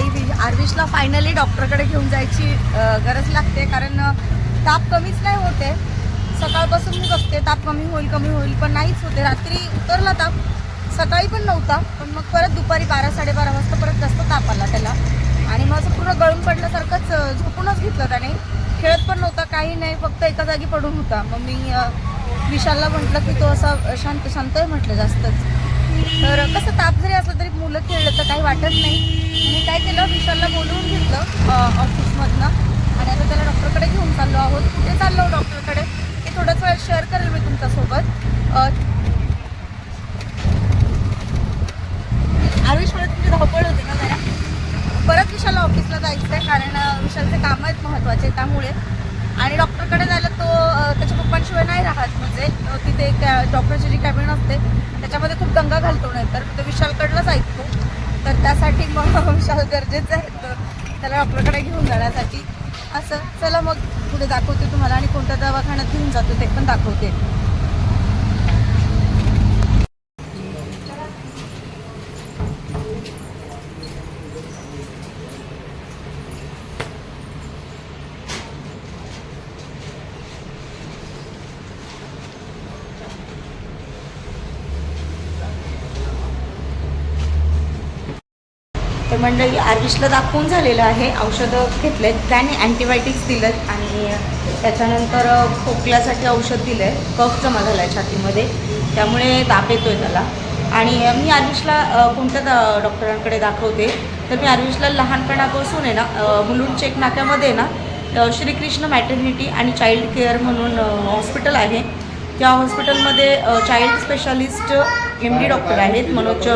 मंडळी वि- आर्विशला फायनली डॉक्टरकडे घेऊन जायची गरज लागते कारण ताप कमीच नाही होते. सकाळपासून मी बघते ताप कमी होईल कमी होईल पण नाहीच होते. रात्री उतरला ताप सकाळी पण नव्हता पण मग परत दुपारी बारा साडेबारा वाजता परत जास्त ताप आला त्याला. आणि मग असं पूर्ण गळून पडल्यासारखंच झोपूनच घेतलं त्याने. खेळत पण नव्हता काही नाही फक्त एका जागी पडून होता. मग मी विशालला म्हटलं की तो असा शांत शांत आहे म्हटलं जास्तच. तर कसं ताप जरी असलं तरी मुलं खेळलं तर काही वाटत नाही. मी काय केलं विशालला बोलवून घेतलं ऑफिसमधनं. आणि आता त्याला डॉक्टरकडे घेऊन चाललो आहोत. कुठे चाललो डॉक्टरकडे. हे थोडंच वेळ शेअर करेल मी तुमच्यासोबत. आयुष वेळेत तुमची धावपळ होते ना जरा. परत विशालला ऑफिसला जायचं आहे कारण विशालचे कामं आहेत महत्त्वाचे त्यामुळे. आणि डॉक्टर जायला तो अ, त्याच्या पप्पांशिवाय नाही राहत म्हणजे तिथे एक डॉक्टरची जी कॅबिन असते त्याच्यामध्ये खूप दंगा घालतो नाही तर. तो विशालकडलाच ऐकतो. तर त्यासाठी मग विशाल गरजेचं आहे. त्याला डॉक्टरकडे घेऊन जाण्यासाठी. असं चला मग पुढे दाखवते तुम्हाला आणि कोणत्या दवाखान्यात घेऊन जातो ते पण दाखवते. तर मंडळी आर्विशला दाखवून झालेलं आहे. औषधं घेतलेत. त्याने अँटीबायोटिक्स दिलेत आणि त्याच्यानंतर खोकल्यासाठी औषध दिलं आहे कफ जमा झाला आहे छातीमध्ये. त्यामुळे ताप येतो आहे त्याला. आणि मी आर्विशला कोणत्या दा- डॉक्टरांकडे दाखवते? तर मी आर्विशला लहानपणापासून आहे ना मुलुंड चेक नाक्यामध्ये ना श्रीकृष्ण मॅटर्निटी आणि चाइल्ड केअर म्हणून हॉस्पिटल आहे. त्या हॉस्पिटलमध्ये child specialist M D doctor आहेत. मनोज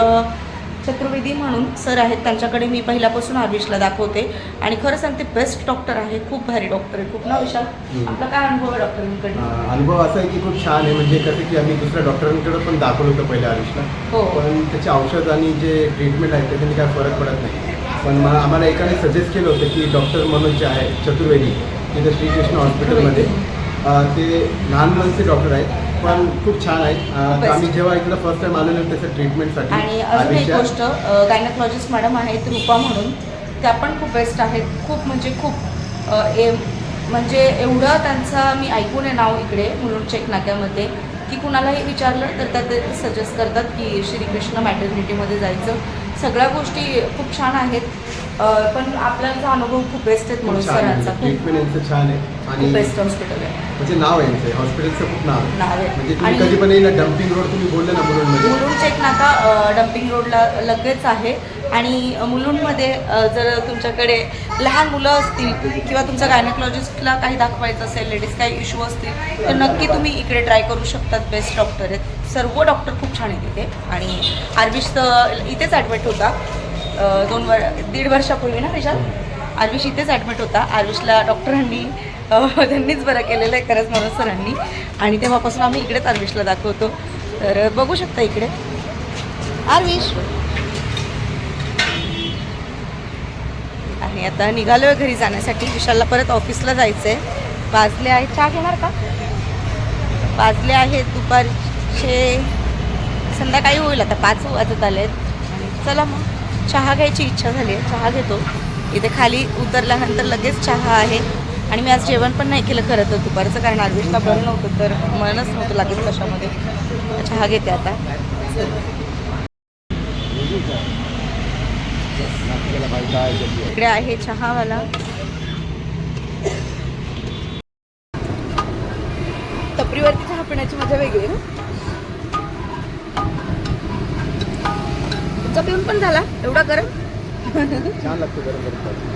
चतुर्वेदी म्हणून सर आहेत त्यांच्याकडे मी पहिल्यापासून आर्विशला दाखवते. आणि खरं सांगते बेस्ट डॉक्टर आहे. खूप भारी डॉक्टर आहे. खूप ना विशाल. आपला काय अनुभव आहे डॉक्टरांकडे अनुभव असा आहे की खूप छान आहे. म्हणजे कसं की आम्ही दुसऱ्या डॉक्टरांकडे पण दाखवलं होतं पहिले आयुषला हो. पण त्याचे औषध आणि जे ट्रीटमेंट आहे त्याच्याने काय फरक पडत नाही. पण मला आम्हाला एकाने सजेस्ट केलं होतं की डॉक्टर मनोज जे आहे चतुर्वेदी तिथे श्रीकृष्ण हॉस्पिटलमध्ये ते लहान मुलांचे डॉक्टर आहेत. पण खूप छान आहेत. आम्ही जेव्हा इकडं फर्स्ट टाइम आलेलो त्याच्या ट्रीटमेंटसाठी आणि अजून एक गोष्ट गायनोकॉलॉजिस्ट मॅडम आहेत रूपा म्हणून त्या पण खूप बेस्ट आहेत. खूप म्हणजे खूप ए म्हणजे एवढं त्यांचं मी ऐकून आहे नाव इकडे मुलुंड चेक नाक्यामध्ये की कुणालाही विचारलं तर त्या ते सजेस्ट करतात की श्रीकृष्ण मॅटर्निटीमध्ये जायचं. सगळ्या गोष्टी खूप छान आहेत. पण आपल्याचा अनुभव खूप बेस्ट आहेत म्हणून सरांचा. ट्रीटमेंट यांचं छान आहे. खूप आणि बेस्ट हॉस्पिटल आहे. म्हणजे नाव आहे यांचं. हॉस्पिटलचं खूप नाव आहे. नाव आहे. म्हणजे तुम्ही आणि- कधी पण येईल डम्पिंग रोड तुम्ही बोलले ना चेक नाका अ, डम्पिंग रोडला लगेच आहे. आणि मुलुंडमध्ये अ, जर तुमच्याकडे लहान मुलं असतील किंवा तुमच्या गायनोकॉलॉजिस्टला काही दाखवायचं असेल लेडीज काही इश्यू असतील तर नक्की तुम्ही इकडे ट्राय करू शकतात. बेस्ट डॉक्टर आहेत. सर्व डॉक्टर खूप छान आहेत इथे. आणि आर्विश तर इथेच ॲडमिट होता. दोन वर दीड वर्षापूर्वी ना विशाल आर्विश इथेच ॲडमिट होता. आर्विशला डॉक्टरांनी त्यांनीच बरं केलेलं आहे खरंच मनोज सरांनी. आणि तेव्हापासून आम्ही इकडेच आर्विशला दाखवतो. तर बघू शकता इकडे. आर्विश आणि आता निघालो आहे घरी जाण्यासाठी. विशालला परत ऑफिसला जायचं आहे वाजले आहेत चहा घेणार का? वाजले आहेत दुपारचे. संध्याकाळी होईल आता. पाच वाजत आले आहेत चला मग. चहा घ्यायची इच्छा झाली आहे. चहा घेतो. इथे खाली उतरल्यानंतर लगेच चहा आहे. आणि मी आज जेवण पण नाही केलं खरं तर दुपारचं कारण आजला बरं नव्हतं तर मनच नव्हतं लागेल कशामध्ये. चहा घेते आता. इकडे आहे चहावाला. टपरीवरती चहा पिण्याची मजा वेगळी ना? तुमचा पिऊन पण झाला. एवढा गरम. छान लागतो गरम गरम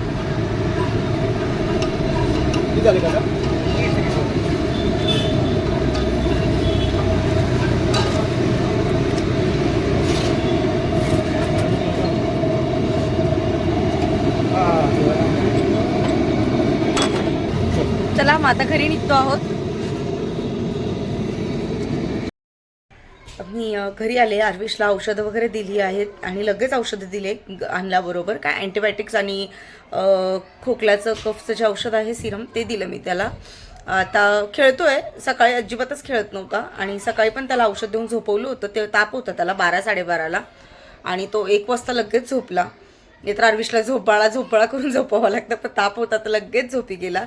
चला मग आता घरी निघतो आहोत. मी घरी आले आर्विशला औषधं वगैरे दिली आहेत आणि लगेच औषधं दिले आणल्याबरोबर. काय अँटीबायोटिक्स आणि खोकल्याचं कफचं जे औषध आहे सिरम ते दिलं मी त्याला. आता खेळतोय. सकाळी अजिबातच खेळत नव्हता आणि सकाळी पण त्याला औषध देऊन झोपवलं होतं. ते ताप होतं त्याला बारा साडेबाराला. आणि तो एक वाजता लगेच झोपला. नाहीतर आर्विशला झोपाळा झोपाळा करून झोपावा लागतं. पण ताप होता तर लगेच झोपी गेला.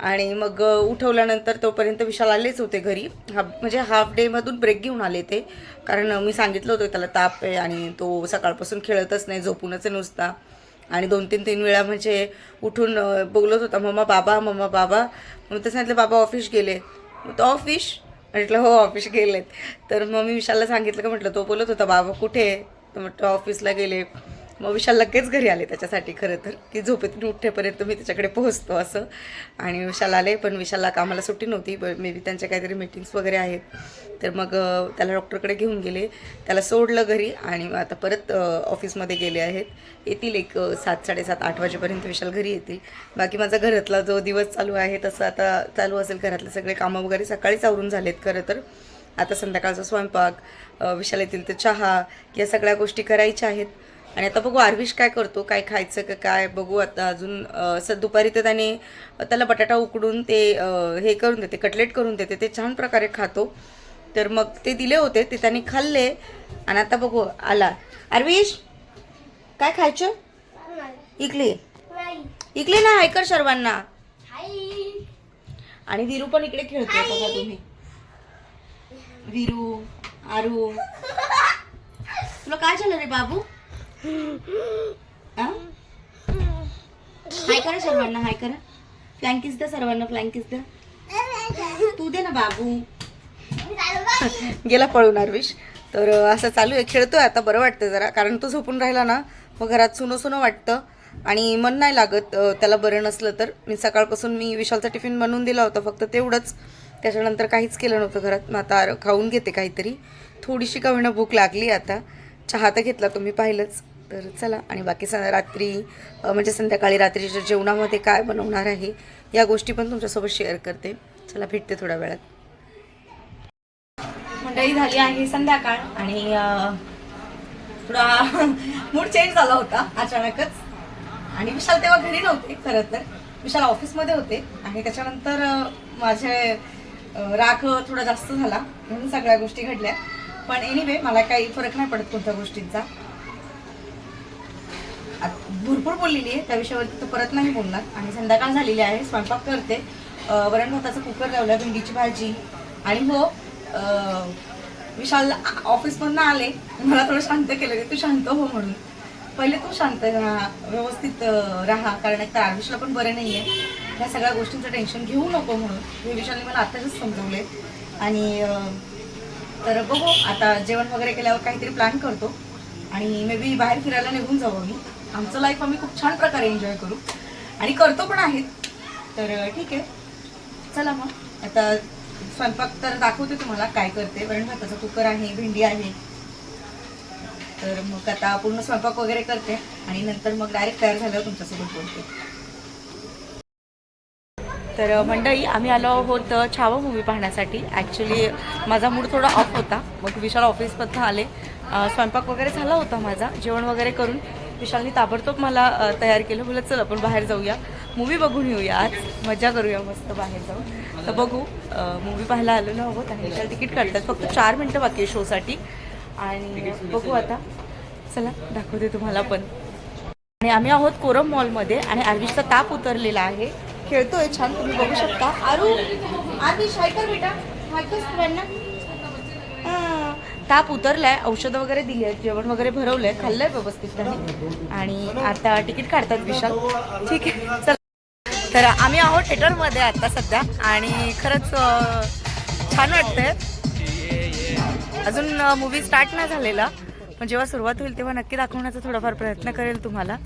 आणि मग उठवल्यानंतर तोपर्यंत विशाल आलेच होते घरी. हा म्हणजे हाफ डेमधून ब्रेक घेऊन आले ते. कारण मी सांगितलं होतं त्याला ताप आहे आणि तो सकाळपासून खेळतच नाही झोपूनच आहे नुसता. आणि दोन तीन तीन वेळा म्हणजे उठून बोलत होता मम्मा बाबा मम्मा बाबा. मग ते सांगितलं बाबा ऑफिस गेले. मग तो ऑफिस म्हटलं हो ऑफिस गेलेत. तर मग मी विशालला सांगितलं का म्हटलं तो बोलत होता बाबा कुठे? आहे? तर म्हटलं ऑफिसला गेले. मग विशाल लगेच घरी आले त्याच्यासाठी खरं तर की झोपेतून उठेपर्यंत मी त्याच्याकडे पोहोचतो असं. आणि विशाल आले पण विशालला कामाला सुट्टी नव्हती मे बी त्यांच्या काहीतरी मीटिंग्स वगैरे आहेत. तर मग त्याला डॉक्टरकडे घेऊन गेले. त्याला सोडलं घरी आणि मग आता परत ऑफिसमध्ये गेले आहेत. येतील एक सात साडेसात आठ वाजेपर्यंत विशाल घरी येतील. बाकी माझा घरातला जो दिवस चालू आहे तसं आता चालू असेल घरातले सगळे कामं वगैरे सकाळीच आवरून झालेत खरं तर. आता संध्याकाळचा स्वयंपाक विशाल येतील तर चहा या सगळ्या गोष्टी करायच्या आहेत. आणि आता बघू आरविश काय करतो काय खायचं का काय बघू आता अजून असं दुपारी तर त्याने त्याला बटाटा उकडून ते हे करून देते कटलेट करून देते ते छान प्रकारे खातो. तर मग ते दिले होते ते त्याने खाल्ले. आणि आता बघू आला. आरविश काय खायचं? इकले इकले ना ऐकर सर्वांना. आणि विरू पण इकडे खेळतोय बघा तुम्ही. विरू आरू. तुला काय झालं रे बाबू? हाय करा सर्वांना हाय करा. फ्लँकिस द्या सर्वांना फ्लँकिस द्या तू दे ना बाबू. गेला पळून आरविश तर असं चालू आहे. खेळतोय आता बरं वाटतं जरा. कारण तो झोपून राहिला ना मग घरात सुनं सुनं वाटतं. आणि मन नाही लागत त्याला बरं नसलं तर. मी सकाळपासून मी विशालचा टिफिन बनवून दिला होता फक्त तेवढंच. त्याच्यानंतर काहीच केलं नव्हतं घरात. मग आता खाऊन घेते काहीतरी. थोडीशी का भूक लागली आता. चहा तर घेतला तुम्ही पाहिलंच. तर चला आणि बाकी स रात्री म्हणजे संध्याकाळी रात्रीच्या जेवणामध्ये काय बनवणार आहे या गोष्टी पण तुमच्यासोबत शेअर करते. चला भेटते थोड्या वेळात. मंडळी झाली आहे संध्याकाळ आणि थोडा मूड चेंज झाला होता अचानकच. आणि विशाल तेव्हा घरी नव्हते खरं तर. विशाल ऑफिसमध्ये होते आणि त्याच्यानंतर माझे राख थोडा जास्त झाला म्हणून सगळ्या गोष्टी घडल्या. पण एनिवे मला काही फरक नाही पडत कोणत्या गोष्टींचा. भरपूर बोललेली आहे. त्या विषयावरती तर परत नाही बोलणार. आणि संध्याकाळ झालेली आहे. स्वयंपाक करते. वरण भाताचा कुकर लावला भेंडीची भाजी. आणि हो विशाल ऑफिसमधनं आले. मला थोडं शांत केलं की तू शांत हो म्हणून. पहिले तू शांत राहा. व्यवस्थित राहा. कारण एक तर आयुष्याला पण बरं नाही आहे ह्या सगळ्या गोष्टींचं टेन्शन घेऊ नको म्हणून. हे विशालने मला आत्ताच समजवले आणि तर बघू. आता जेवण वगैरे केल्यावर काहीतरी प्लॅन करतो. आणि मे बी बाहेर फिरायला निघून जाऊ आम्ही. आमचं लाईफ आम्ही खूप छान प्रकारे एन्जॉय करू. आणि करतो पण आहेत. तर ठीक आहे. चला मग. आता स्वयंपाक तर दाखवते तुम्हाला काय करते. वरण भाताचा कुकर आहे भेंडी आहे. तर मग आता पूर्ण स्वयंपाक वगैरे करते. आणि नंतर मग डायरेक्ट तयार झाल्यावर तुमच्यासोबत बोलते. तर मंडळी आम्ही आलो आहोत छावा मूवी पाहण्यासाठी. ॲक्च्युली माझा मूड थोडा ऑफ होता. मग विशाल ऑफिसमधनं आले. स्वयंपाक वगैरे झाला होता माझा. जेवण वगैरे करून. विशालनी ताबडतोब मला तयार केलं. बोलत चल आपण बाहेर जाऊया. मूवी बघून येऊया आज. मजा करूया मस्त बाहेर जाऊन. तर बघू मूवी पाहायला आलेलो आहोत आणि विशाल तिकीट काढतात. फक्त चार मिनटं बाकी आहे शोसाठी आणि बघू आता. चला दाखवते तुम्हाला पण. आणि आम्ही आहोत कोरम मॉलमध्ये आणि आरविशचा ताप उतरलेला आहे. खेळतोय छान तुम्ही बघू शकता. आरू आरविश हाय कर बेटा. हाय कर सगळ्यांना. हा. ताप उतरलाय औषधं वगैरे दिली आहेत जेवण वगैरे भरवलंय खाल्लंय व्यवस्थित त्यांनी. आणि आता तिकीट काढतात विशाल. ठीक आहे चल. तर आम्ही आहोत थिएटरमध्ये आता सध्या आणि खरंच छान वाटतंय. अजून मूवी स्टार्ट नाही झालेला पण जेव्हा सुरुवात होईल तेव्हा नक्की दाखवण्याचा थोडाफार प्रयत्न करेल तुम्हाला.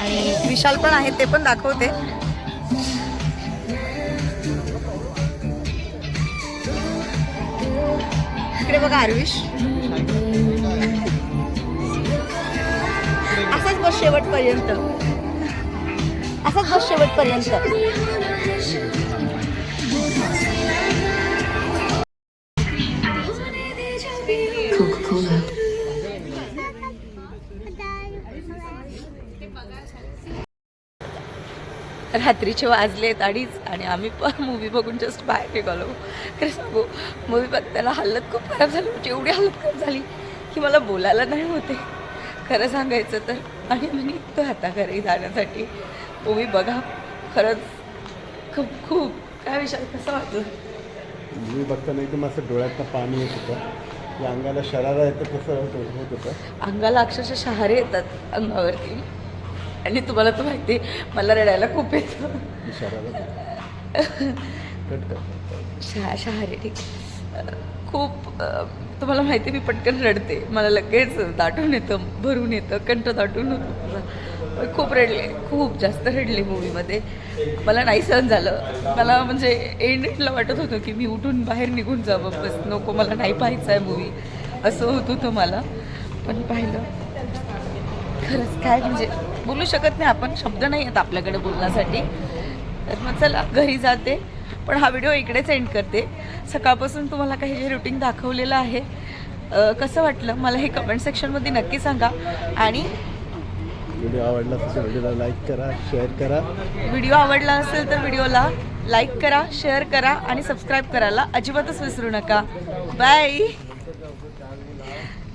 आणि विशाल पण आहे ते पण दाखवते. इकडे बघा आरविश असाच बस शेवटपर्यंत. असाच बस शेवटपर्यंत. रात्रीचे वाजलेत अडीच आणि आम्ही पण मूवी बघून जस्ट बाहेर निघालो. खरं सांगू मूवी बघताना हालत खूप खराब झाली म्हणजे एवढी हालत खराब झाली की मला बोलायला नाही होते. खरं सांगायचं तर आणि मी निघतो आता घरी जाण्यासाठी. मूवी बघा खरंच खूप खूप काय विचार कसं वाटलं? मी बघताना एकदम असं डोळ्यातनं पाणी येत होतं. अंगाला शरारा येतं कसं होत होतं. अंगाला अक्षरशः शहारे येतात अंगावरती. आणि तुम्हाला तर माहिती मला रडायला खूप येतं. शहा शहारे ठीक खूप तुम्हाला माहिती मी पटकन रडते. मला लगेच दाटून येतं भरून येतं कंठ दाटून होतं. खूप रडले खूप जास्त रडले मूवीमध्ये मला नाही सहन झालं. मला म्हणजे एंड एंडला वाटत होतं की मी उठून बाहेर निघून जावं. बस नको मला नाही पाहायचं आहे मूवी असं होत होतं मला. पण पाहिलं. खरंच काय म्हणजे बोलू शकत नाही आपण शब्द नाही आहेत आपल्याकडे बोलण्यासाठी. तर मग चला घरी जाते. पण हा व्हिडिओ इकडेच एंड करते. सकाळपासून तुम्हाला काही जे रुटीन दाखवलेलं आहे कसं वाटलं? मला हे कमेंट सेक्शनमध्ये नक्की सांगा. आणि व्हिडिओ आवडला असेल व्हिडिओला लाईक करा शेअर करा. व्हिडिओ आवडला असेल तर व्हिडिओला लाईक करा शेअर करा आणि सबस्क्राईब करायला अजिबातच विसरू नका. बाय